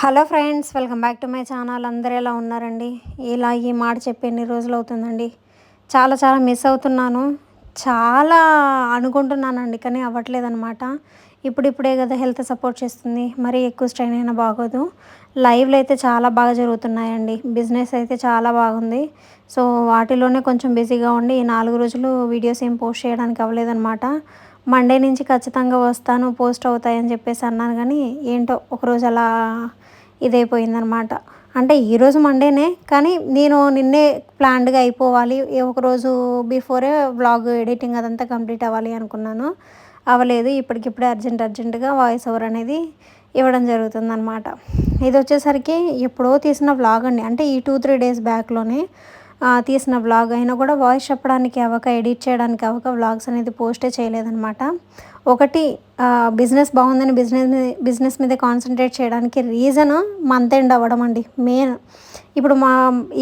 Hello friends welcome back to my channel. అందరు ఎలా ఉన్నారండి? ఇలా ఈ మాట చెప్పి ఎన్ని రోజులు అవుతుందండి? చాలా చాలా మిస్ అవుతున్నాను. చాలా అనుకుంటున్నానండి కానీ అవ్వట్లేదన్నమాట. ఇప్పుడిప్పుడే కదా హెల్త్ సపోర్ట్ చేస్తుంది. మరీ ఎక్కువ స్ట్రెయిన్ అయినా బాగోదు. లైవ్లు అయితే చాలా బాగా జరుగుతున్నాయండి. బిజినెస్ అయితే చాలా బాగుంది. సో వాటిలోనే కొంచెం బిజీగా ఉండి ఈ నాలుగు రోజులు వీడియోస్ ఏం పోస్ట్ చేయడానికి అవ్వలేదన్నమాట. మండే నుంచి ఖచ్చితంగా వస్తాను పోస్ట్ అవుతాయని చెప్పేసి అన్నాను కానీ ఏంటో ఒకరోజు అలా ఇదైపోయిందనమాట అంటే ఈరోజు మండేనే కానీ నేను నిన్నే ప్లాన్డ్గా అయిపోవాలి. ఒకరోజు బిఫోరే వ్లాగ్ ఎడిటింగ్ అదంతా కంప్లీట్ అవ్వాలి అనుకున్నాను. అవ్వలేదు ఇప్పటికిప్పుడే అర్జెంట్ అర్జెంటుగా వాయిస్ ఓవర్ అనేది ఇవ్వడం జరుగుతుందన్నమాట. ఇది వచ్చేసరికి ఎప్పుడో తీసిన వ్లాగ్ అండి. అంటే ఈ టూ త్రీ డేస్ బ్యాక్లోనే తీసిన వ్లాగ్ అయినా కూడా వాయిస్ చెప్పడానికి అవ్వక ఎడిట్ చేయడానికి అవ్వక వ్లాగ్స్ అనేది పోస్టే చేయలేదనమాట ఒకటి బిజినెస్ బాగుందని బిజినెస్ బిజినెస్ మీద కాన్సన్ట్రేట్ చేయడానికి రీజన్ మంత్ ఎండ్ అవ్వడం అండి మెయిన్ ఇప్పుడు మా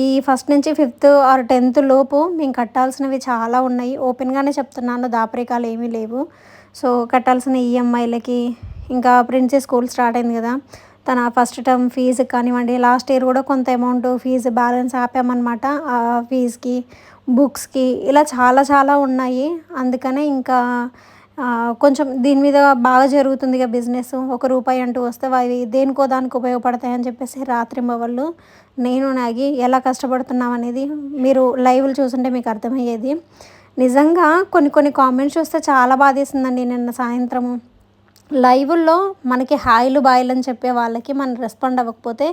ఈ ఫస్ట్ నుంచి ఫిఫ్త్ ఆర్ టెన్త్ లోపు మేము కట్టాల్సినవి చాలా ఉన్నాయి. ఓపెన్గానే చెప్తున్నాను దాపరికాలు ఏమీ లేవు. సో కట్టాల్సిన ఈఎంఐలకి ఇంకా ప్రిన్సీ స్కూల్ స్టార్ట్ అయింది కదా. తన ఫస్ట్ టర్మ్ ఫీజు కానివ్వండి లాస్ట్ ఇయర్ కూడా కొంత అమౌంట్ ఫీజు బ్యాలెన్స్ ఆపామన్నమాట. ఆ ఫీజుకి బుక్స్కి ఇలా చాలా చాలా ఉన్నాయి. అందుకనే ఇంకా కొంచెం దీని మీద బాగా జరుగుతుంది ఇక బిజినెస్ ఒక రూపాయి అంటూ వస్తే అవి దేనికో దానికి ఉపయోగపడతాయని చెప్పేసి రాత్రి వాళ్ళు నేను నాగి ఎలా కష్టపడుతున్నాం అనేది మీరు లైవ్లు చూసుంటే మీకు అర్థమయ్యేది. నిజంగా కొన్ని కొన్ని కామెంట్స్ చూస్తే చాలా బాధేసిందండి నిన్న సాయంత్రము. లైవ్లో మనకి హాయిలు బాయిలు అని చెప్పే వాళ్ళకి మనం రెస్పాండ్ అవ్వకపోతే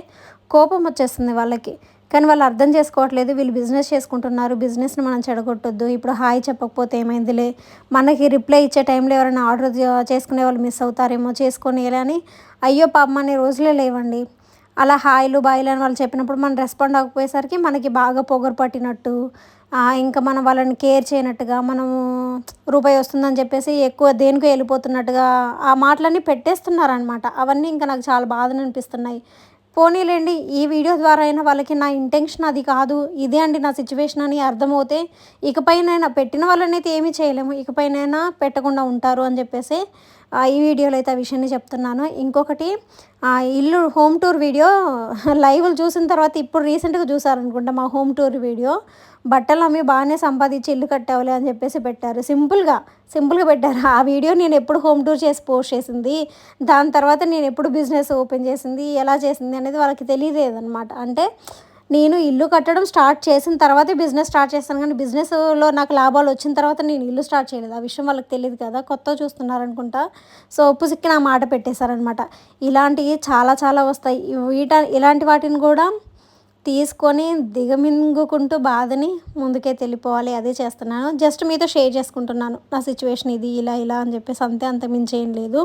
కోపం వచ్చేస్తుంది వాళ్ళకి. కానీ వాళ్ళు అర్థం చేసుకోవట్లేదు వీళ్ళు బిజినెస్ చేసుకుంటున్నారు బిజినెస్ని మనం చెడగొట్టొద్దు ఇప్పుడు హాయ్ చెప్పకపోతే ఏమైందిలే మనకి రిప్లై ఇచ్చే టైంలో ఎవరైనా ఆర్డర్ చేసుకునే వాళ్ళు మిస్ అవుతారేమో చేసుకొని అని అయ్యో పాపం అనే రోజులే లేవండి. అలా హాయిలు బాయిలు అని వాళ్ళు చెప్పినప్పుడు మనం రెస్పాండ్ అవ్వకపోయేసరికి మనకి బాగా పొగరు పట్టినట్టు ఇంకా మనం వాళ్ళని కేర్ చేయనట్టుగా మనము రూపాయి వస్తుందని చెప్పేసి ఎక్కువ దేనికో వెళ్ళిపోతున్నట్టుగా ఆ మాటలన్నీ పెట్టేస్తున్నారనమాట అవన్నీ ఇంకా నాకు చాలా బాధను అనిపిస్తున్నాయి. పోనీలేండి ఈ వీడియో ద్వారా అయినా వాళ్ళకి నా ఇంటెన్షన్ అది కాదు ఇదే అండి నా సిచ్యువేషన్ అని అర్థమవుతే ఇకపైనైనా పెట్టిన వాళ్ళనైతే ఏమీ చేయలేము ఇకపైనైనా పెట్టకుండా ఉంటారు అని చెప్పేసి ఈ వీడియోలో అయితే ఆ విషయాన్ని చెప్తున్నాను. ఇంకొకటి ఇల్లు హోమ్ టూర్ వీడియో లైవ్లు చూసిన తర్వాత ఇప్పుడు రీసెంట్గా చూసారనుకుంటా మా హోమ్ టూర్ వీడియో. బట్టలు అమ్మి బాగానే సంపాదించి ఇల్లు కట్టావులే అని చెప్పేసి పెట్టారు. సింపుల్గా సింపుల్గా పెట్టారు. ఆ వీడియో నేను ఎప్పుడు హోమ్ టూర్ చేసి పోస్ట్ చేసింది దాని తర్వాత నేను ఎప్పుడు బిజినెస్ ఓపెన్ చేసింది ఎలా చేసింది అనేది వాళ్ళకి తెలియలేదన్నమాట. అంటే నేను ఇల్లు కట్టడం స్టార్ట్ చేసిన తర్వాతే బిజినెస్ స్టార్ట్ చేస్తాను కానీ బిజినెస్లో నాకు లాభాలు వచ్చిన తర్వాత నేను ఇల్లు స్టార్ట్ చేయలేదు. ఆ విషయం వాళ్ళకి తెలియదు కదా కొత్త చూస్తున్నారనుకుంటా. సో ఉప్పు సిక్కి నా మాట పెట్టేశారనమాట ఇలాంటివి చాలా చాలా వస్తాయి. వీట ఇలాంటి వాటిని కూడా తీసుకొని దిగమింగుకుంటూ బాధని ముందుకే తెలిపోవాలి. అదే చేస్తున్నాను. జస్ట్ మీతో షేర్ చేసుకుంటున్నాను. నా సిచ్యువేషన్ ఇది ఇలా ఇలా అని చెప్పేసి అంతే అంత మించి ఏం లేదు.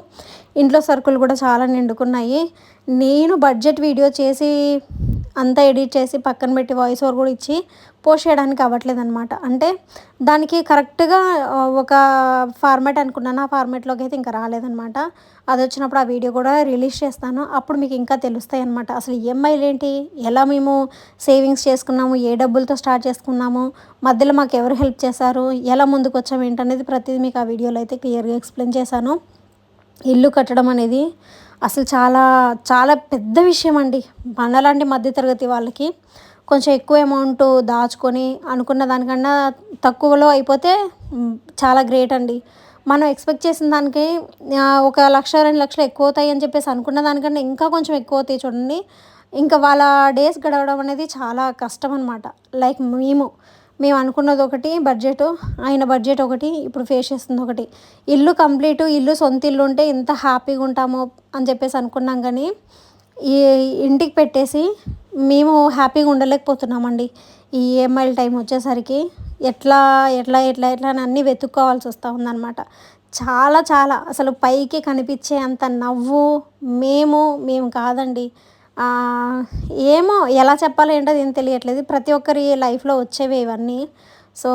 ఇంట్లో సరుకులు కూడా చాలా నిండుకున్నాయి. నేను బడ్జెట్ వీడియో చేసి అంతా ఎడిట్ చేసి పక్కన పెట్టి వాయిస్ ఓవర్ కూడా ఇచ్చి పోస్ట్ చేయడానికి అవ్వట్లేదు అనమాట అంటే దానికి కరెక్ట్గా ఒక ఫార్మాట్ అనుకున్నాను. ఆ ఫార్మాట్లోకి అయితే ఇంకా రాలేదనమాట అది వచ్చినప్పుడు ఆ వీడియో కూడా రిలీజ్ చేస్తాను. అప్పుడు మీకు ఇంకా తెలుస్తాయి అనమాట అసలు ఈఎంఐలు ఏంటి? ఎలా మేము సేవింగ్స్ చేసుకున్నాము? ఏ డబ్బులతో స్టార్ట్ చేసుకున్నాము? మధ్యలో మాకు ఎవరు హెల్ప్ చేశారు? ఎలా ముందుకు వచ్చాము? ఏంటనేది ప్రతిదీ మీకు ఆ వీడియోలో అయితే క్లియర్గా ఎక్స్ప్లెయిన్ చేశాను. ఇల్లు కట్టడం అనేది అసలు చాలా చాలా పెద్ద విషయం అండి మనలాంటి మధ్యతరగతి వాళ్ళకి కొంచెం ఎక్కువ అమౌంట్ దాచుకొని అనుకున్న దానికన్నా తక్కువలో అయిపోతే చాలా గ్రేట్ అండి. మనం ఎక్స్పెక్ట్ చేసిన దానికి ఒక లక్ష రెండు లక్షలు ఎక్కువ అవుతాయి అని చెప్పేసి అనుకున్న దానికన్నా ఇంకా కొంచెం ఎక్కువ అవుతాయి చూడండి. ఇంకా వాళ్ళ డేస్ గడవడం అనేది చాలా కష్టం అనమాట లైక్ మేము మేము అనుకున్నది ఒకటి బడ్జెట్ ఆయన బడ్జెట్ ఒకటి ఇప్పుడు ఫేస్ చేస్తుంది ఒకటి. ఇల్లు కంప్లీట్ ఇల్లు సొంత ఇల్లు ఉంటే ఎంత హ్యాపీగా ఉంటామో అని చెప్పేసి అనుకున్నాం కానీ ఈ ఇంటికి పెట్టేసి మేము హ్యాపీగా ఉండలేకపోతున్నామండి. ఈ ఈఎంఐల టైం వచ్చేసరికి ఎట్లా ఎట్లా ఎట్లా ఎట్లా అని అన్నీ వెతుక్కోవాల్సి వస్తూ ఉందన్నమాట. చాలా చాలా అసలు పైకి కనిపించే అంత నవ్వు మేము మేము కాదండి. ఏమో ఎలా చెప్పాలో ఏంటో ఏం తెలియట్లేదు. ప్రతి ఒక్కరి లైఫ్లో వచ్చేవి ఇవన్నీ. సో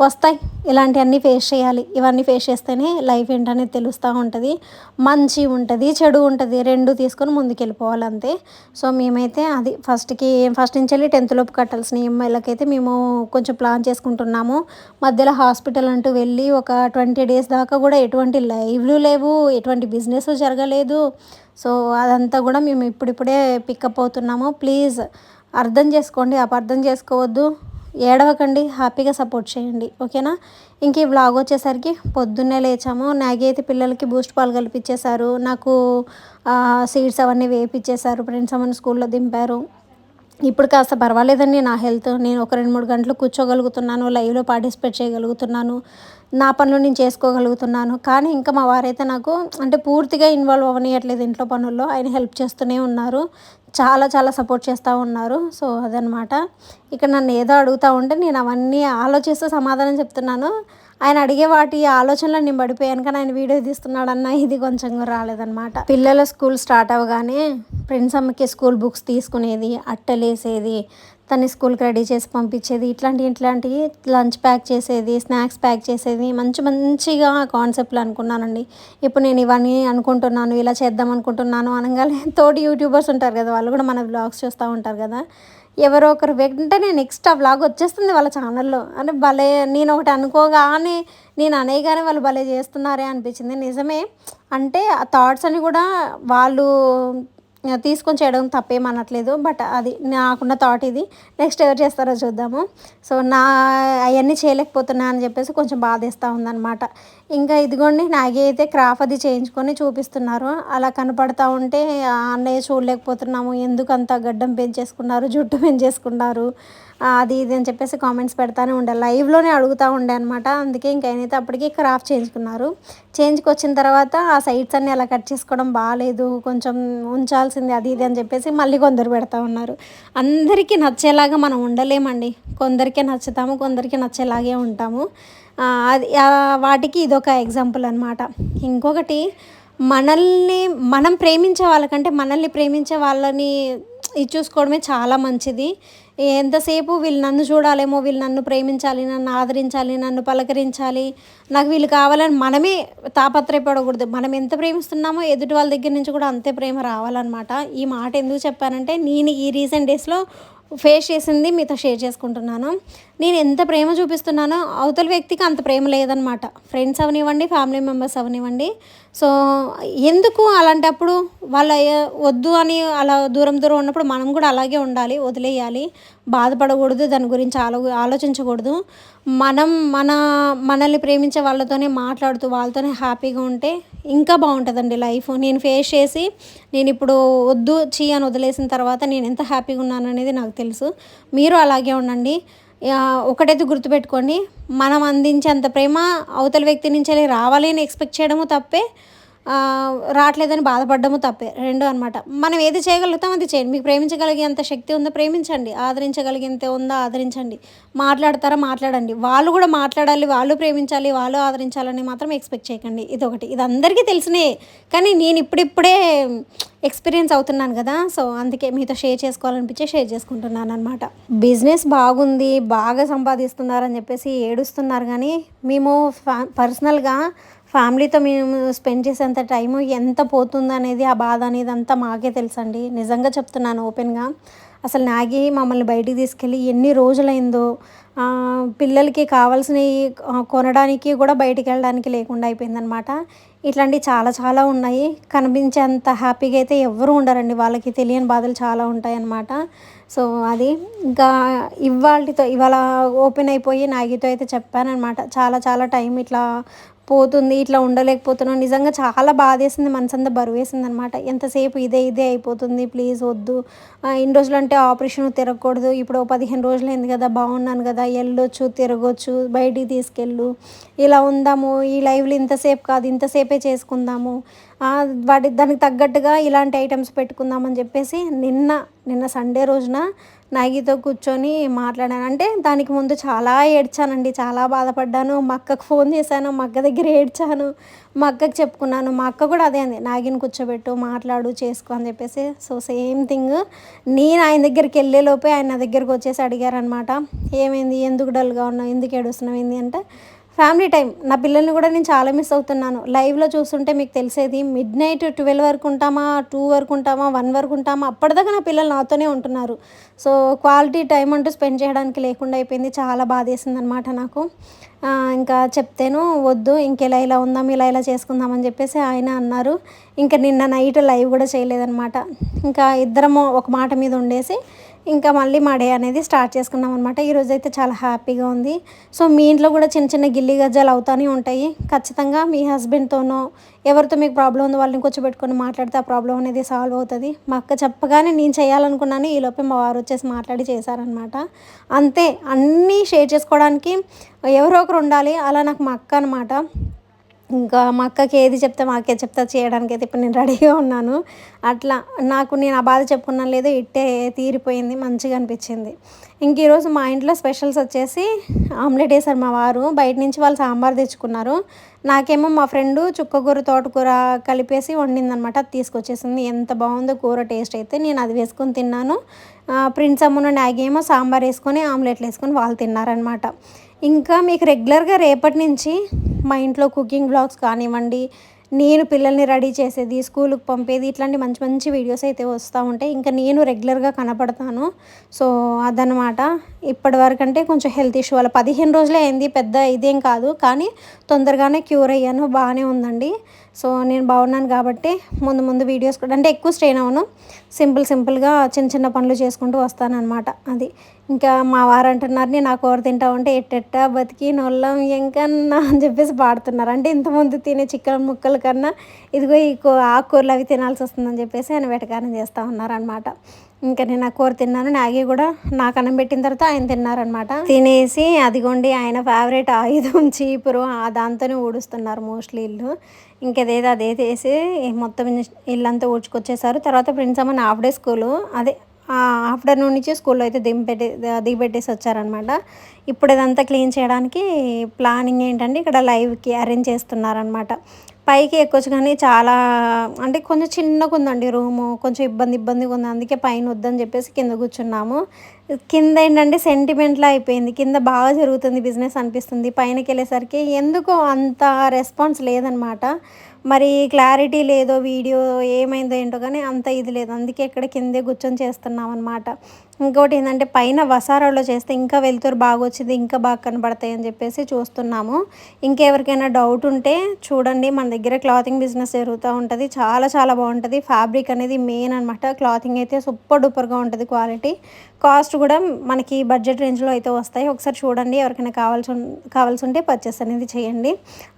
వస్తాయి. ఇలాంటివన్నీ ఫేస్ చేయాలి. ఇవన్నీ ఫేస్ చేస్తేనే లైఫ్ ఏంటనేది తెలుస్తూ ఉంటుంది. మంచి ఉంటుంది చెడు ఉంటుంది. రెండు తీసుకొని ముందుకు వెళ్ళిపోవాలి అంతే. సో మేమైతే అది ఫస్ట్కి ఫస్ట్ నుంచి వెళ్ళి టెన్త్ లోపు కట్టాల్సిన ఈఎంఐలకైతే మేము కొంచెం ప్లాన్ చేసుకుంటున్నాము. మధ్యలో హాస్పిటల్ అంటూ వెళ్ళి ఒక ట్వంటీ డేస్ దాకా కూడా ఎటువంటి లైవ్లు లేవు. ఎటువంటి బిజినెస్ జరగలేదు. సో అదంతా కూడా మేము ఇప్పుడిప్పుడే పికప్ అవుతున్నాము. ప్లీజ్ అర్థం చేసుకోండి. అపార్థం చేసుకోవద్దు. ఏడవకండి హ్యాపీగా సపోర్ట్ చేయండి ఓకేనా? ఇంక ఈ వ్లాగ్ వచ్చేసరికి పొద్దున్నే లేచాము. నాగి అయితే పిల్లలకి బూస్ట్ పాలు కలిపించేశారు. నాకు సీడ్స్ అవన్నీ వేపించేశారు ఫ్రెండ్స్ అవన్నీ స్కూల్లో దింపారు. ఇప్పుడు కాస్త పర్వాలేదండి నా హెల్త్ నేను ఒక రెండు మూడు గంటలు కూర్చోగలుగుతున్నాను లైవ్లో పార్టిసిపేట్ చేయగలుగుతున్నాను నా పనులు నేను చేసుకోగలుగుతున్నాను. కానీ ఇంకా మా వారైతే నాకు అంటే పూర్తిగా ఇన్వాల్వ్ అవ్వనియట్లేదు ఇంట్లో పనుల్లో. ఆయన హెల్ప్ చేస్తూనే ఉన్నారు. చాలా చాలా సపోర్ట్ చేస్తూ ఉన్నారు. సో అదనమాట ఇక్కడ నన్ను ఏదో అడుగుతూ ఉంటే నేను అవన్నీ ఆలోచిస్తూ సమాధానం చెప్తున్నాను. ఆయన అడిగే వాటి ఆలోచనలో నేను పడిపోయాను. కానీ ఆయన వీడియో తీస్తున్నాడన్న ఇది కొంచెం రాలేదనమాట పిల్లల స్కూల్ స్టార్ట్ అవ్వగానే ఫ్రెండ్స్ అమ్మకి స్కూల్ బుక్స్ తీసుకునేది అట్టలేసేది తన స్కూల్కి రెడీ చేసి పంపించేది ఇట్లాంటి ఇట్లాంటివి లంచ్ ప్యాక్ చేసేది స్నాక్స్ ప్యాక్ చేసేది మంచి మంచిగా కాన్సెప్ట్లు అనుకున్నానండి. ఇప్పుడు నేను ఇవన్నీ అనుకుంటున్నాను ఇలా చేద్దాం అనుకుంటున్నాను అనగానే తోటి యూట్యూబర్స్ ఉంటారు కదా వాళ్ళు కూడా మన బ్లాగ్స్ చూస్తూ ఉంటారు కదా. ఎవరో ఒకరు వెంటనే నెక్స్ట్ ఆ వ్లాగ్ వచ్చేస్తుంది వాళ్ళ ఛానల్లో అంటే భలే నేను ఒకటి అనుకోగానే నేను అనేగానే వాళ్ళు భలే చేస్తున్నారే అనిపించింది. నిజమే. అంటే ఆ థాట్స్ అని కూడా వాళ్ళు తీసుకొని చేయడం తప్పేమనట్లేదు బట్ అది నాకున్న థాట్ ఇది. నెక్స్ట్ ఎవరు చేస్తారో చూద్దాము. సో నా అవన్నీ చేయలేకపోతున్నా అని చెప్పేసి కొంచెం బాధేస్తూ ఉందన్నమాట. ఇంకా ఇదిగోండి నాగే అయితే క్రాఫ్ అది చేయించుకొని చూపిస్తున్నారు. అలా కనపడతా ఉంటే అన్నయ్య చూడలేకపోతున్నాము ఎందుకు అంత గడ్డం పెంచేసుకున్నారు జుట్టు పెంచేసుకున్నారు అది ఇది అని చెప్పేసి కామెంట్స్ పెడతానే ఉండే. లైవ్లోనే అడుగుతూ ఉండే అనమాట అందుకే ఇంకా అయితే అప్పటికి క్రాఫ్ట్ చేయించుకున్నారు. చేంజ్కి వచ్చిన తర్వాత ఆ సైడ్స్ అన్నీ అలా కట్ చేసుకోవడం బాగాలేదు కొంచెం ఉంచాల్సింది అది ఇది అని చెప్పేసి మళ్ళీ కొందరు పెడతా ఉన్నారు. అందరికీ నచ్చేలాగా మనం ఉండలేమండి. కొందరికే నచ్చుతాము కొందరికి నచ్చేలాగే ఉంటాము. అది వాటికి ఇదొక ఎగ్జాంపుల్ అనమాట ఇంకొకటి మనల్ని మనం ప్రేమించే వాళ్ళకంటే మనల్ని ప్రేమించే వాళ్ళని ఇది చూసుకోవడమే చాలా మంచిది. ఎంతసేపు వీళ్ళు నన్ను చూడాలేమో వీళ్ళు నన్ను ప్రేమించాలి నన్ను ఆదరించాలి నన్ను పలకరించాలి నాకు వీళ్ళు కావాలని మనమే తాపత్రయపడకూడదు. మనం ఎంత ప్రేమిస్తున్నామో ఎదుటి వాళ్ళ దగ్గర నుంచి కూడా అంతే ప్రేమ రావాలన్నమాట. ఈ మాట ఎందుకు చెప్పానంటే నేను ఈ రీసెంట్ డేస్లో ఫేస్ చేసింది మీతో షేర్ చేసుకుంటున్నాను. నేను ఎంత ప్రేమ చూపిస్తున్నానో అవతల వ్యక్తికి అంత ప్రేమ లేదనమాట ఫ్రెండ్స్ అవనివ్వండి ఫ్యామిలీ మెంబర్స్ అవనివ్వండి. సో ఎందుకు అలాంటప్పుడు వాళ్ళ వద్దు అని అలా దూరం దూరం ఉన్నప్పుడు మనం కూడా అలాగే ఉండాలి వదిలేయాలి. బాధపడకూడదు దాని గురించి ఆలో ఆలోచించకూడదు. మనం మన మనల్ని ప్రేమించే వాళ్ళతోనే మాట్లాడుతూ వాళ్ళతోనే హ్యాపీగా ఉంటే ఇంకా బాగుంటుందండి లైఫ్. నేను ఫేస్ చేసి నేను ఇప్పుడు వద్దు చీ అని వదిలేసిన తర్వాత నేను ఎంత హ్యాపీగా ఉన్నాను అనేది నాకు తెలుసు. మీరు అలాగే ఉండండి. ఒకటైతే గుర్తుపెట్టుకోండి. మనం అందించేంత ప్రేమ అవతల వ్యక్తి నుంచి రావాలి అని ఎక్స్పెక్ట్ చేయడము తప్పే. రావట్లేదని బాధపడ్డము తప్పే రెండు అనమాట మనం ఏది చేయగలుగుతాం అది చేయండి. మీకు ప్రేమించగలిగేంత శక్తి ఉందో ప్రేమించండి. ఆదరించగలిగేంత ఉందో ఆదరించండి. మాట్లాడతారా మాట్లాడండి. వాళ్ళు కూడా మాట్లాడాలి వాళ్ళు ప్రేమించాలి వాళ్ళు ఆదరించాలని మాత్రం ఎక్స్పెక్ట్ చేయకండి. ఇది ఒకటి. ఇది అందరికీ తెలిసినే కానీ నేను ఇప్పుడిప్పుడే ఎక్స్పీరియన్స్ అవుతున్నాను కదా సో అందుకే మీతో షేర్ చేసుకోవాలనిపించే షేర్ చేసుకుంటున్నాను అనమాట బిజినెస్ బాగుంది బాగా సంపాదిస్తున్నారని చెప్పేసి ఏడుస్తున్నారు కానీ మేము పర్సనల్గా ఫ్యామిలీతో మేము స్పెండ్ చేసేంత టైము ఎంత పోతుంది అనేది ఆ బాధ అనేది అంతా మాకే తెలుసండి. నిజంగా చెప్తున్నాను ఓపెన్గా. అసలు నాగి మమ్మల్ని బయటికి తీసుకెళ్ళి ఎన్ని రోజులైందో పిల్లలకి కావాల్సినవి కొనడానికి కూడా బయటికి వెళ్ళడానికి లేకుండా అయిపోయిందనమాట. ఇట్లాంటివి చాలా చాలా ఉన్నాయి. కనిపించేంత హ్యాపీగా అయితే ఎవరు ఉండరండి. వాళ్ళకి తెలియని బాధలు చాలా ఉంటాయన్నమాట. సో అది ఇంకా ఇవాళతో ఇవాళ ఓపెన్ అయిపోయి నాగితో అయితే చెప్పానమాట చాలా చాలా టైం ఇట్లా పోతుంది ఇట్లా ఉండలేకపోతున్నాం నిజంగా చాలా బాధేసింది మనసంతా బరువేసింది అనమాట ఎంతసేపు ఇదే ఇదే అయిపోతుంది ప్లీజ్ వద్దు. ఇన్ని రోజులు అంటే ఆపరేషన్ తిరగకూడదు. ఇప్పుడు పదిహేను రోజులు అయింది కదా బాగున్నాను కదా వెళ్ళొచ్చు తిరగొచ్చు బయటికి తీసుకెళ్ళు. ఇలా ఉందాము ఈ లైవ్లో ఇంతసేపు కాదు ఇంతసేపే చేసుకుందాము. వాటి దానికి తగ్గట్టుగా ఇలాంటి ఐటమ్స్ పెట్టుకుందామని చెప్పేసి నిన్న నిన్న సండే రోజున నాగితో కూర్చొని మాట్లాడాను. అంటే దానికి ముందు చాలా ఏడ్చానండి చాలా బాధపడ్డాను. మా అక్కకు ఫోన్ చేశాను మా అక్క దగ్గర ఏడ్చాను మా అక్కకి చెప్పుకున్నాను. మా అక్క కూడా అదే అంది నాగిని కూర్చోబెట్టు మాట్లాడు చేసుకో అని చెప్పేసి. సో సేమ్ థింగ్ నేను ఆయన దగ్గరికి వెళ్ళే లోపే ఆయన దగ్గరకు వచ్చేసి అడిగారనమాట ఏమైంది? ఎందుకు డల్గా ఉన్నావు? ఎందుకు ఏడుస్తున్నావు? ఏంది? అంటే ఫ్యామిలీ టైం. నా పిల్లల్ని కూడా నేను చాలా మిస్ అవుతున్నాను. లైవ్లో చూస్తుంటే మీకు తెలిసేది మిడ్ నైట్ ట్వెల్వ్ వరకు ఉంటామా టూ వరకు ఉంటామా వన్ వరకు ఉంటామా? అప్పటిదాకా నా పిల్లలు నాతోనే ఉంటున్నారు. సో క్వాలిటీ టైం అంటూ స్పెండ్ చేయడానికి లేకుండా అయిపోయింది. చాలా బాధేసింది అనమాట నాకు ఇంకా చెప్తేను వద్దు ఇంకెలా ఇలా ఉందాం ఇలా ఇలా చేసుకుందాం అని చెప్పేసి ఆయన అన్నారు. ఇంకా నిన్న నైట్ లైవ్ కూడా చేయలేదన్నమాట ఇంకా ఇద్దరము ఒక మాట మీద ఉండేసి ఇంకా మళ్ళీ మా డే అనేది స్టార్ట్ చేసుకున్నాం అనమాట ఈరోజు అయితే చాలా హ్యాపీగా ఉంది. సో మీ ఇంట్లో కూడా చిన్న చిన్న గిల్లి గజ్జాలు అవుతానే ఉంటాయి. ఖచ్చితంగా మీ హస్బెండ్తోనో ఎవరితో మీకు ప్రాబ్లం ఉందో వాళ్ళని కూర్చోబెట్టుకొని మాట్లాడితే ఆ ప్రాబ్లం అనేది సాల్వ్ అవుతుంది. మా అక్క చెప్పగానే నేను చేయాలనుకున్నాను ఈ లోపే మా వారు వచ్చేసి మాట్లాడి చేశారనమాట అంతే అన్నీ షేర్ చేసుకోవడానికి ఎవరో ఒకరు ఉండాలి. అలా నాకు మా అక్క అనమాట ఇంకా మా అక్కకి ఏది చెప్తే మాకే చెప్తా చేయడానికి అయితే ఇప్పుడు నేను రెడీగా ఉన్నాను. అట్లా నాకు నేను ఆ బాధ చెప్పుకున్నాను లేదో ఇట్టే తీరిపోయింది మంచిగా అనిపించింది. ఇంక ఈరోజు మా ఇంట్లో స్పెషల్స్ వచ్చేసి ఆమ్లెట్ వేసారు మా వారు. బయట నుంచి వాళ్ళు సాంబార్ తెచ్చుకున్నారు. నాకేమో మా ఫ్రెండు చుక్కకూర తోటకూర కలిపేసి వండిందనమాట అది తీసుకొచ్చేసింది. ఎంత బాగుందో కూర టేస్ట్ అయితే నేను అది వేసుకొని తిన్నాను. ప్రిన్స్ అమ్మున నాగేమో ఏమో సాంబార్ వేసుకొని ఆమ్లెట్లు వేసుకొని వాళ్ళు తిన్నారనమాట ఇంకా మీకు రెగ్యులర్గా రేపటి నుంచి మా ఇంట్లో కుకింగ్ బ్లాగ్స్ కానివ్వండి నేను పిల్లల్ని రెడీ చేసేది స్కూల్కి పంపేది ఇట్లాంటి మంచి మంచి వీడియోస్ అయితే వస్తూ ఉంటాయి. ఇంకా నేను రెగ్యులర్గా కనపడతాను. సో అదనమాట ఇప్పటి వరకు అంటే కొంచెం హెల్త్ ఇష్యూ వల్ల పదిహేను రోజులే అయింది పెద్ద ఇదేం కాదు. కానీ తొందరగానే క్యూర్ అయ్యాను బాగానే ఉందండి. సో నేను బాగున్నాను కాబట్టి ముందు ముందు వీడియోస్ కూడా అంటే ఎక్కువ స్ట్రెయిన్ అవ్వను. సింపుల్ సింపుల్గా చిన్న చిన్న పనులు చేసుకుంటూ వస్తానన్నమాట అది. ఇంకా మా వారు అంటున్నారు నేను ఆ కూర తింటా ఉంటే ఎట్టెట్ట బతికి నొల్లం ఇంకా అని చెప్పేసి పాడుతున్నారు. అంటే ఇంతకుముందు తినే చికెన్ ముక్కల కన్నా ఇదిగో ఈ ఆకుకూరలు అవి తినాల్సి వస్తుందని చెప్పేసి ఆయన వెటకారం చేస్తూ ఉన్నారనమాట ఇంకా నేను ఆ కూర తిన్నాను. నాగి కూడా నాకు అన్నం పెట్టిన తర్వాత ఆయన తిన్నారనమాట తినేసి అదిగోండి ఆయన ఫేవరెట్ ఆయుధం చీపురు. ఆ దాంతోనే ఊడుస్తున్నారు మోస్ట్లీ ఇల్లు. ఇంకేదేదో అదే చేసి మొత్తం ఇల్లంతా ఊడ్చుకొచ్చేసారు. తర్వాత ప్రిన్స్ అమ్మని హాఫ్ డే స్కూలు. అదే ఆఫ్టర్నూన్ నుంచి స్కూల్లో అయితే దింపెట్టి దిగబెట్టేసి వచ్చారనమాట ఇప్పుడు ఇదంతా క్లీన్ చేయడానికి ప్లానింగ్ ఏంటంటే ఇక్కడ లైవ్కి అరేంజ్ చేస్తున్నారనమాట పైకి ఎక్కొచ్చు కానీ చాలా అంటే కొంచెం చిన్నగా ఉందండి రూము కొంచెం ఇబ్బంది ఇబ్బందిగా ఉంది అందుకే పైన వద్దని చెప్పేసి కింద కూర్చున్నాము. కింద ఏంటంటే సెంటిమెంట్లా అయిపోయింది. కింద బాగా జరుగుతుంది బిజినెస్ అనిపిస్తుంది. పైనకి వెళ్ళేసరికి ఎందుకో అంత రెస్పాన్స్ లేదనమాట. మరి క్లారిటీ లేదో వీడియో ఏమైందో ఏంటో కానీ అంత ఇది లేదు. అందుకే ఇక్కడ కిందే కూర్చొని చేస్తున్నాం అనమాట ఇంకోటి ఏంటంటే పైన వసారాలో చేస్తే ఇంకా వెళ్తురు బాగా వచ్చింది ఇంకా బాగా కనబడతాయి అని చెప్పేసి చూస్తున్నాము. ఇంకెవరికైనా డౌట్ ఉంటే చూడండి మన దగ్గర క్లాతింగ్ బిజినెస్ జరుగుతూ ఉంటుంది. చాలా చాలా బాగుంటుంది. ఫ్యాబ్రిక్ అనేది మెయిన్ అనమాట క్లాతింగ్ అయితే సూపర్ డూపర్గా ఉంటుంది క్వాలిటీ కాస్ట్ కూడా మనకి బడ్జెట్ రేంజ్లో అయితే వస్తాయి. ఒకసారి చూడండి ఎవరికైనా కావాల్సి కావాల్సి ఉంటే పర్చేస్ అనేది చేయండి.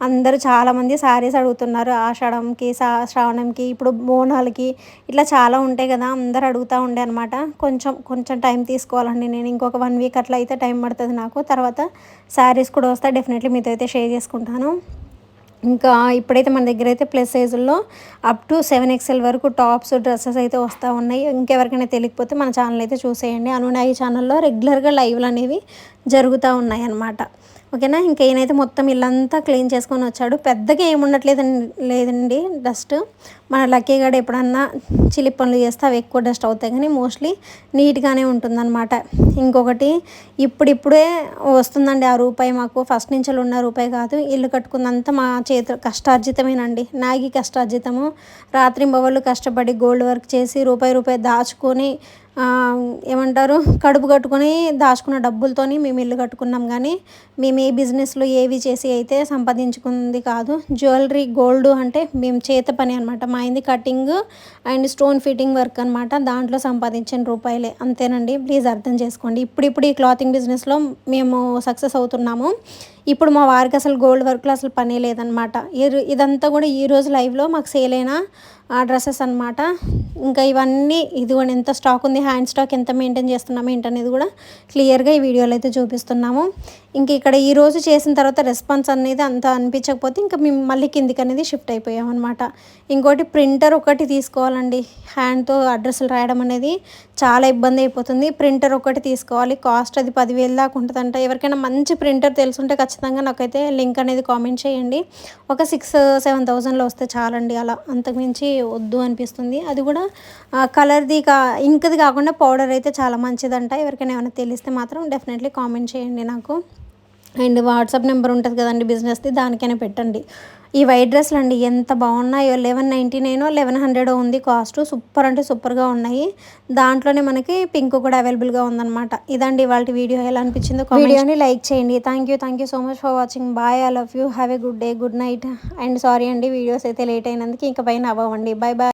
అందరూ చాలామంది శారీస్ అడుగుతున్నారు ఆషాఢంకి సా శ్రావణంకి ఇప్పుడు బోనాలకి ఇట్లా చాలా ఉంటాయి కదా అందరు అడుగుతూ ఉండే అనమాట కొంచెం కొంచెం టైం తీసుకోవాలండి. నేను ఇంకొక వన్ వీక్ అట్లా అయితే టైం పడుతుంది నాకు. తర్వాత శారీస్ కూడా వస్తాయి. డెఫినెట్లీ మీతో అయితే షేర్ చేసుకుంటాను. ఇంకా ఇప్పుడైతే మన దగ్గర అయితే ప్లస్ సైజుల్లో అప్ టు సెవెన్ ఎక్స్ఎల్ వరకు టాప్స్ డ్రెస్సెస్ అయితే వస్తూ ఉన్నాయి. ఇంకెవరికైనా తెలియకపోతే మన ఛానల్ అయితే చూసేయండి. అనునాయి ఛానల్లో రెగ్యులర్గా లైవ్లు అనేవి జరుగుతూ ఉన్నాయన్నమాట. ఓకేనా? ఇంకా ఈయనైతే మొత్తం ఇల్లంతా క్లీన్ చేసుకొని వచ్చాడు. పెద్దగా ఏముండట్లేదు లేదండి డస్ట్. మన లక్కీ గడ ఎప్పుడన్నా చిలి పనులు చేస్తే అవి ఎక్కువ డస్ట్ అవుతాయి. కానీ మోస్ట్లీ నీట్గానే ఉంటుందన్నమాట. ఇంకొకటి ఇప్పుడిప్పుడే వస్తుందండి ఆ రూపాయి మాకు. ఫస్ట్ నుంచి ఉన్న రూపాయి కాదు. ఇల్లు కట్టుకున్నంత మా చేతి కష్టార్జితమేనండి. నాగి కష్టార్జితము. రాత్రి బొవ్వలు కష్టపడి గోల్డ్ వర్క్ చేసి రూపాయి రూపాయి దాచుకొని ఏమంటారు కడుపు కట్టుకొని దాచుకున్న డబ్బులతోని మేము ఇల్లు కట్టుకున్నాం కానీ మేము ఏ బిజినెస్లో ఏవి చేసి అయితే సంపాదించుకుంది కాదు. జ్యువెలరీ గోల్డ్ అంటే మేము చేత పని అనమాట మా అయింది cutting and stone fitting work అనమాట దాంట్లో సంపాదించిన రూపాయలే. అంతేనండి. ప్లీజ్ అర్థం చేసుకోండి. ఇప్పుడిప్పుడు ఈ క్లాతింగ్ బిజినెస్లో మేము సక్సెస్ అవుతున్నాము. ఇప్పుడు మా వారికి అసలు గోల్డ్ వర్క్లో అసలు పని లేదనమాట ఈ- ఇదంతా కూడా ఈ రోజు లైవ్లో మాకు సేల్ అయిన డ్రెస్సెస్ అనమాట ఇంకా ఇవన్నీ ఇది కూడా ఎంత స్టాక్ ఉంది హ్యాండ్ స్టాక్ ఎంత మెయింటైన్ చేస్తున్నాము ఏంటనేది కూడా క్లియర్గా ఈ వీడియోలో అయితే చూపిస్తున్నాము. ఇంక ఇక్కడ ఈ రోజు చేసిన తర్వాత రెస్పాన్స్ అనేది అంత అనిపించకపోతే ఇంకా మేము మళ్ళీ కిందికి అనేది షిఫ్ట్ అయిపోయాం అనమాట ఇంకోటి ప్రింటర్ ఒకటి తీసుకోవాలండి హ్యాండ్తో అడ్రస్లు రాయడం అనేది. చాలా ఇబ్బంది అయిపోతుంది. ప్రింటర్ ఒకటి తీసుకోవాలి. కాస్ట్ అది పదివేలు దాకా ఉంటుందంట. ఎవరికైనా మంచి ప్రింటర్ తెలుసుంటే ఖచ్చితంగా నాకైతే లింక్ అనేది కామెంట్ చేయండి. ఒక సిక్స్ సెవెన్ థౌజండ్లో వస్తే చాలండి అలా. అంతకుమించి వద్దు అనిపిస్తుంది. అది కూడా కలర్ది కా ఇంకది కాకుండా పౌడర్ అయితే చాలా మంచిదంట. ఎవరికైనా ఏమైనా తెలిస్తే మాత్రం డెఫినెట్లీ కామెంట్ చేయండి నాకు. అండ్ వాట్సాప్ నెంబర్ ఉంటుంది కదండి బిజినెస్ది దానికైనా పెట్టండి. ఈ వైట్ డ్రెస్లు అండి ఎంత బాగున్నాయో eleven ninety nine eleven hundred ఉంది కాస్ట్. సూపర్ అంటే సూపర్గా ఉన్నాయి. దాంట్లోనే మనకి పింక్ కూడా అవైలబుల్గా ఉందన్నమాట. ఇదండి వాళ్ళ వీడియో ఎలా అనిపించిందో వీడియోని లైక్ చేయండి. Thank you thank you so much for watching bye I love you have a good day good night and sorry అండి వీడియోస్ అయితే లేట్ అయినందుకు ఇంకా పైన అవ్వండి బాయ్ బాయ్